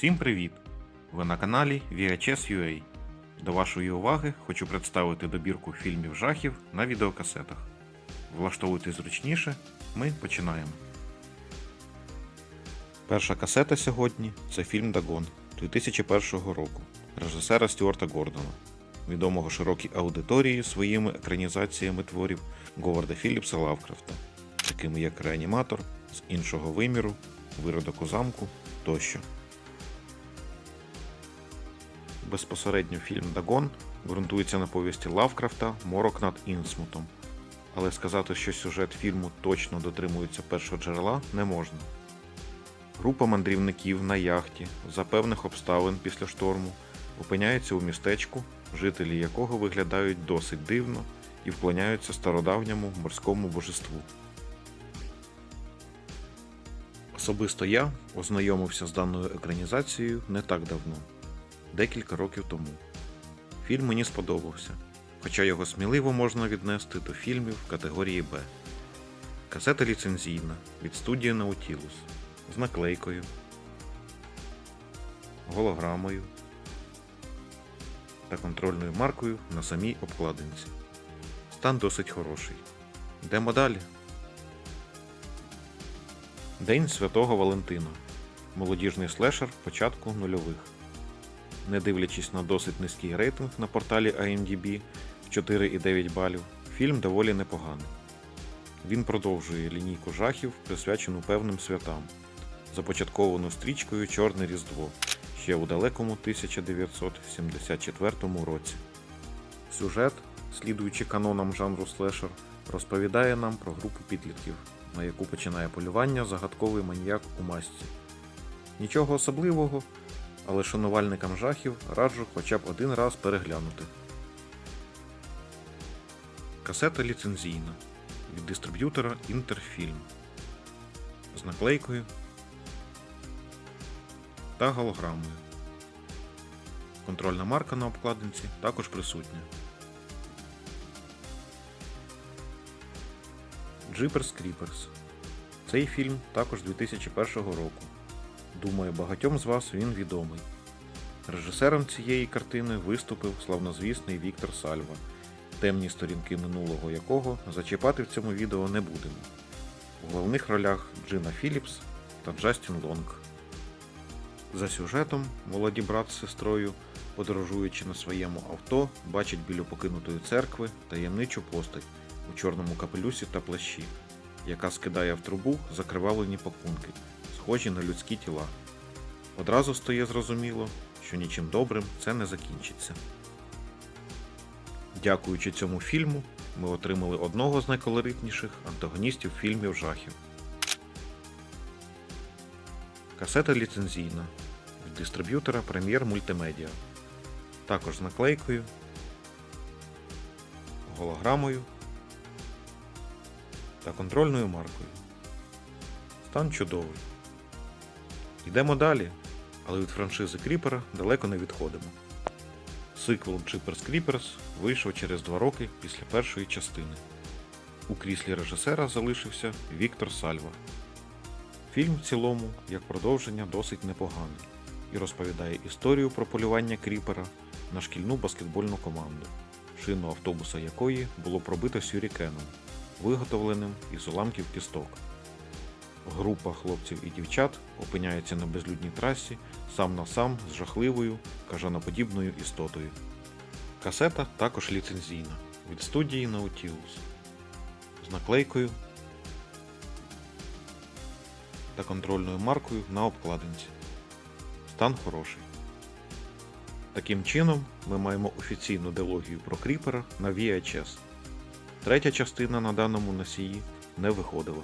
Всім привіт! Ви на каналі VHS.ua. До вашої уваги хочу представити добірку фільмів жахів на відеокасетах. Влаштовуйте зручніше, ми починаємо. Перша касета сьогодні це фільм Дагон 2001 року режисера Стюарта Гордона, відомого широкій аудиторії своїми екранізаціями творів Говарда Філіпса Лавкрафта, такими як Реаніматор з іншого виміру, Виродок у замку тощо. Безпосередньо фільм Дагон ґрунтується на повісті Лавкрафта Морок над Інсмутом. Але сказати, що сюжет фільму точно дотримується першого джерела, не можна. Група мандрівників на яхті за певних обставин після шторму опиняється у містечку, жителі якого виглядають досить дивно і вклоняються стародавньому морському божеству. Особисто я ознайомився з даною екранізацією не так давно, декілька років тому. Фільм мені сподобався, хоча його сміливо можна віднести до фільмів категорії Б. Касета ліцензійна від студії Nautilus з наклейкою, голограмою та контрольною маркою на самій обкладинці. Стан досить хороший. Йдемо далі. День Святого Валентина. Молодіжний слешер початку нульових. Не дивлячись на досить низький рейтинг на порталі IMDb в 4,9 балів, фільм доволі непоганий. Він продовжує лінійку жахів, присвячену певним святам, започатковану стрічкою Чорне Різдво ще у далекому 1974 році. Сюжет, слідуючи канонам жанру слешер, розповідає нам про групу підлітків, на яку починає полювання загадковий маніяк у масці. Нічого особливого, але шанувальникам жахів раджу хоча б один раз переглянути. Касета ліцензійна від дистриб'ютора Інтерфільм з наклейкою та голограмою. Контрольна марка на обкладинці також присутня. Jeepers Creepers. Цей фільм також 2001 року. Думаю, багатьом з вас він відомий. Режисером цієї картини виступив славнозвісний Віктор Сальва, темні сторінки минулого якого зачіпати в цьому відео не будемо. У головних ролях Джина Філіпс та Джастін Лонг. За сюжетом молоді брат з сестрою, подорожуючи на своєму авто, бачать біля покинутої церкви таємничу постать у чорному капелюсі та плащі, яка скидає в трубу закривавлені пакунки, схожі на людські тіла. Одразу стає зрозуміло, що нічим добрим це не закінчиться. Дякуючи цьому фільму, ми отримали одного з найколоритніших антагоністів фільмів жахів. Касета ліцензійна від дистриб'ютора Premier Multimedia. Також з наклейкою, голограмою та контрольною маркою. Стан чудовий. Йдемо далі, але від франшизи Кріпера далеко не відходимо. Сиквел Jeepers Creepers вийшов через два роки після першої частини. У кріслі режисера залишився Віктор Сальва. Фільм в цілому, як продовження, досить непоганий і розповідає історію про полювання кріпера на шкільну баскетбольну команду, шину автобуса якої було пробито сюрікеном, виготовленим із уламків кісток. Група хлопців і дівчат опиняється на безлюдній трасі сам на сам з жахливою кажаноподібною істотою. Касета також ліцензійна від студії Nautilus з наклейкою та контрольною маркою на обкладинці. Стан хороший. Таким чином, ми маємо офіційну дилогію про кріпера на VHS. Третя частина на даному носії не виходила.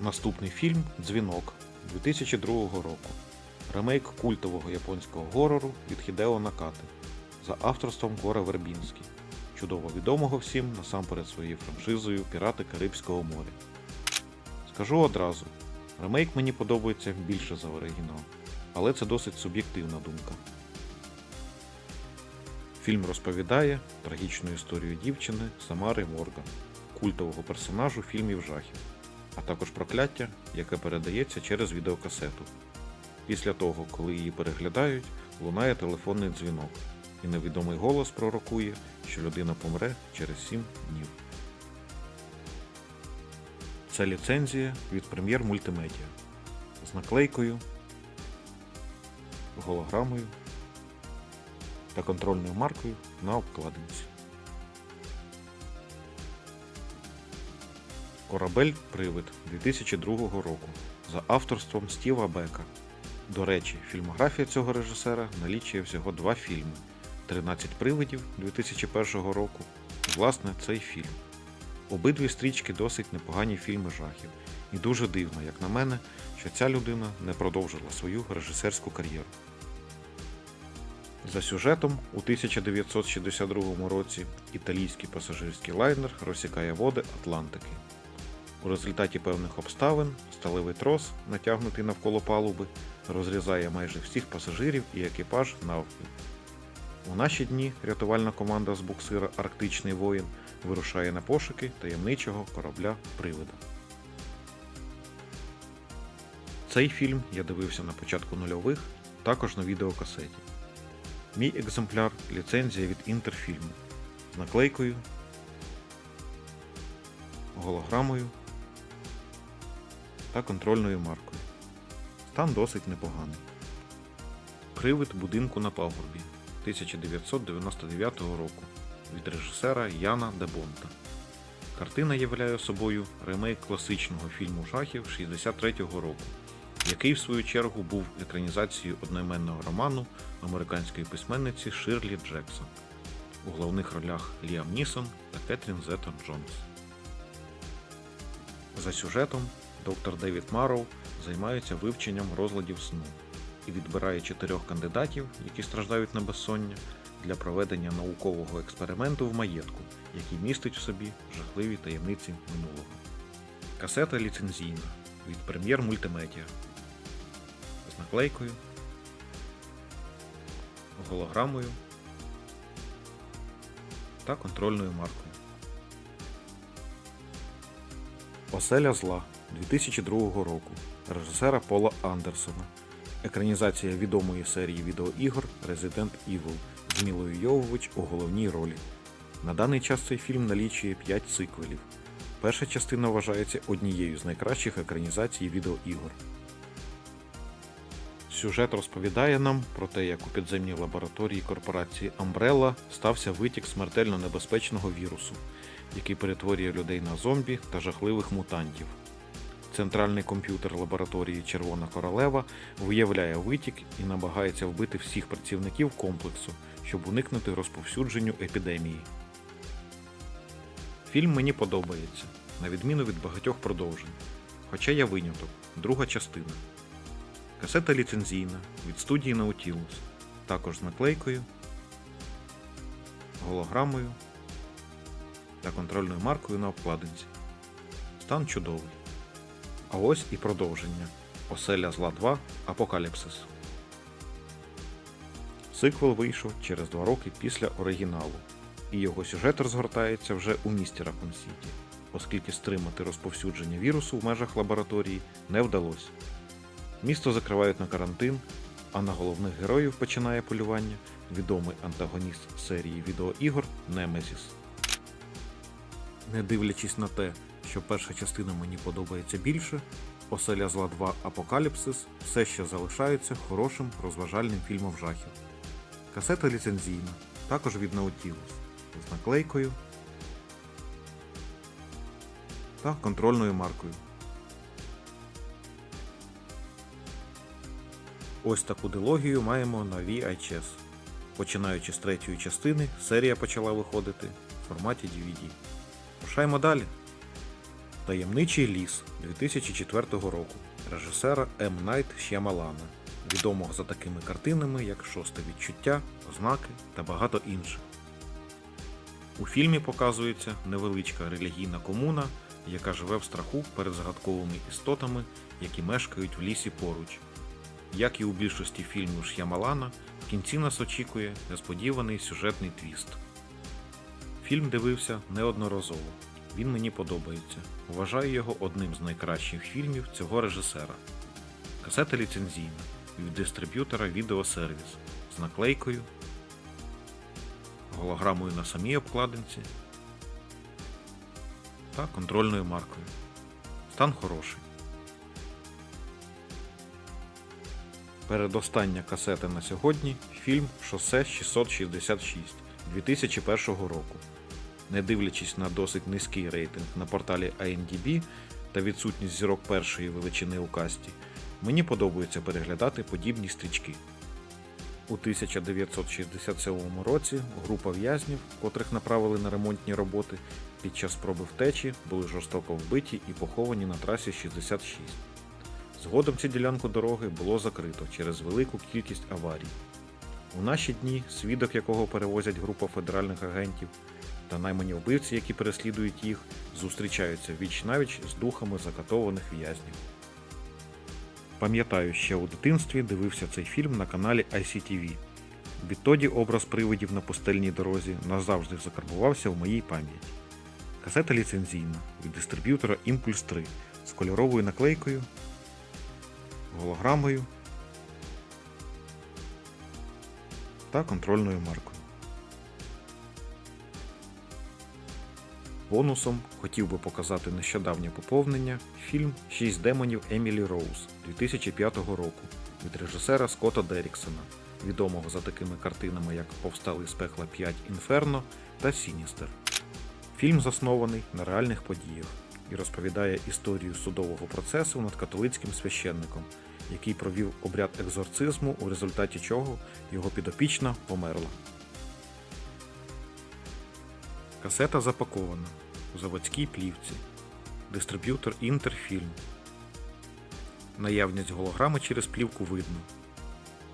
Наступний фільм Дзвінок 2002 року. Ремейк культового японського горору від Хідео Накати за авторством Гора Вербінський, чудово відомого всім насамперед своєю франшизою Пірати Карибського моря. Скажу одразу, ремейк мені подобається більше за оригінал, але це досить суб'єктивна думка. Фільм розповідає трагічну історію дівчини Самари Морган, культового персонажу фільмів жахів, а також прокляття, яке передається через відеокасету. Після того, коли її переглядають, лунає телефонний дзвінок, і невідомий голос пророкує, що людина помре через 7 днів. Це ліцензія від прем'єр мультимедіа з наклейкою, голограмою та контрольною маркою на обкладинці. Корабель Привид 2002 року за авторством Стіва Бека. До речі, фільмографія цього режисера налічує всього два фільми: 13 привидів 2001 року і, власне, цей фільм. Обидві стрічки досить непогані фільми жахів, і дуже дивно, як на мене, що ця людина не продовжила свою режисерську кар'єру. За сюжетом у 1962 році італійський пасажирський лайнер розсікає води Атлантики. У результаті певних обставин сталевий трос, натягнутий навколо палуби, розрізає майже всіх пасажирів і екіпаж навпіл. У наші дні рятувальна команда з буксира Арктичний воїн вирушає на пошуки таємничого корабля Привида. Цей фільм я дивився на початку нульових, також на відеокасеті. Мій екземпляр ліцензія від Інтерфільму з наклейкою, голограмою та контрольною маркою. Стан досить непоганий. Привид будинку на пагорбі 1999 року від режисера Яна Дебонта. Картина являє собою ремейк класичного фільму жахів 63-го року, який в свою чергу був екранізацією одноіменного роману американської письменниці Ширлі Джексон. У головних ролях Ліам Нісон та Кетрін Зеттон Джонс. За сюжетом доктор Девід Марроу займається вивченням розладів сну і відбирає чотирьох кандидатів, які страждають на безсоння, для проведення наукового експерименту в маєтку, який містить в собі жахливі таємниці минулого. Касета ліцензійна від прем'єр мультимедіа з наклейкою, голограмою та контрольною маркою. Оселя зла 2002 року режисера Пола Андерсона. Екранізація відомої серії відеоігор Resident Evil з Мілою Йовович у головній ролі. На даний час цей фільм налічує 5 сиквелів. Перша частина вважається однією з найкращих екранізацій відеоігор. Сюжет розповідає нам про те, як у підземній лабораторії корпорації Umbrella стався витік смертельно небезпечного вірусу, який перетворює людей на зомбі та жахливих мутантів. Центральний комп'ютер лабораторії Червона Королева виявляє витік і намагається вбити всіх працівників комплексу, щоб уникнути розповсюдженню епідемії. Фільм мені подобається, на відміну від багатьох продовжень. Хоча я виняток, друга частина. Касета ліцензійна від студії Nautilus, також з наклейкою, голограмою та контрольною маркою на обкладинці. Стан чудовий. А ось і продовження. Оселя зла 2 Апокаліпсис. Сиквел вийшов через два роки після оригіналу, і його сюжет розгортається вже у місті Ракун Сіті, оскільки стримати розповсюдження вірусу в межах лабораторії не вдалося. Місто закривають на карантин, а на головних героїв починає полювання відомий антагоніст серії відеоігор Немезіс. Не дивлячись на те, що перша частина мені подобається більше, Оселя зла 2 Апокаліпсис все ще залишається хорошим розважальним фільмом жахів. Касета ліцензійна, також від Nautilus, з наклейкою та контрольною маркою. Ось таку дилогію маємо на VHS. Починаючи з третьої частини, серія почала виходити в форматі DVD. Рушаємо далі. Таємничий ліс 2004 року режисера М. Найт Шямалана, відомого за такими картинами, як Шосте відчуття, Ознаки та багато інших. У фільмі показується невеличка релігійна комуна, яка живе в страху перед загадковими істотами, які мешкають в лісі поруч. Як і у більшості фільмів Ш'ямалана, в кінці нас очікує несподіваний сюжетний твіст. Фільм дивився неодноразово. Він мені подобається. Вважаю його одним з найкращих фільмів цього режисера. Касета ліцензійна від дистриб'ютора відеосервіс з наклейкою, голограмою на самій обкладинці та контрольною маркою. Стан хороший. Передостання касета на сьогодні фільм Шосе 666 2001 року. Не дивлячись на досить низький рейтинг на порталі IMDb та відсутність зірок першої величини у касті, мені подобається переглядати подібні стрічки. У 1967 році група в'язнів, котрих направили на ремонтні роботи, під час спроби втечі були жорстоко вбиті і поховані на трасі 66. Згодом цю ділянку дороги було закрито через велику кількість аварій. У наші дні свідок якого перевозять група федеральних агентів, та наймані вбивці, які переслідують їх, зустрічаються віч навіч з духами закатованих в'язнів. Пам'ятаю, ще у дитинстві дивився цей фільм на каналі ICTV. Відтоді образ привидів на пустельній дорозі назавжди закарбувався в моїй пам'яті. Касета ліцензійна від дистриб'ютора Impulse 3 з кольоровою наклейкою, голограмою та контрольною маркою. Бонусом хотів би показати нещодавнє поповнення фільм Шість демонів Емілі Роуз 2005 року від режисера Скотта Деріксона, відомого за такими картинами як Повстали з пекла 5 Інферно та Сіністер. Фільм заснований на реальних подіях і розповідає історію судового процесу над католицьким священником, який провів обряд екзорцизму, у результаті чого його підопічна померла. Касета запакована у заводській плівці. Дистриб'ютор Інтерфільм. Наявність голограми через плівку видно.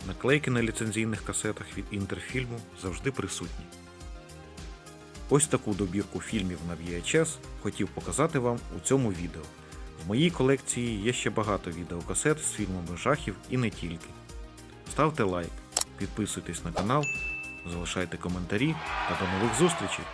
Наклейки на ліцензійних касетах від Інтерфільму завжди присутні. Ось таку добірку фільмів на VHS хотів показати вам у цьому відео. В моїй колекції є ще багато відеокасет з фільмами жахів і не тільки. Ставте лайк, підписуйтесь на канал, залишайте коментарі та до нових зустрічей!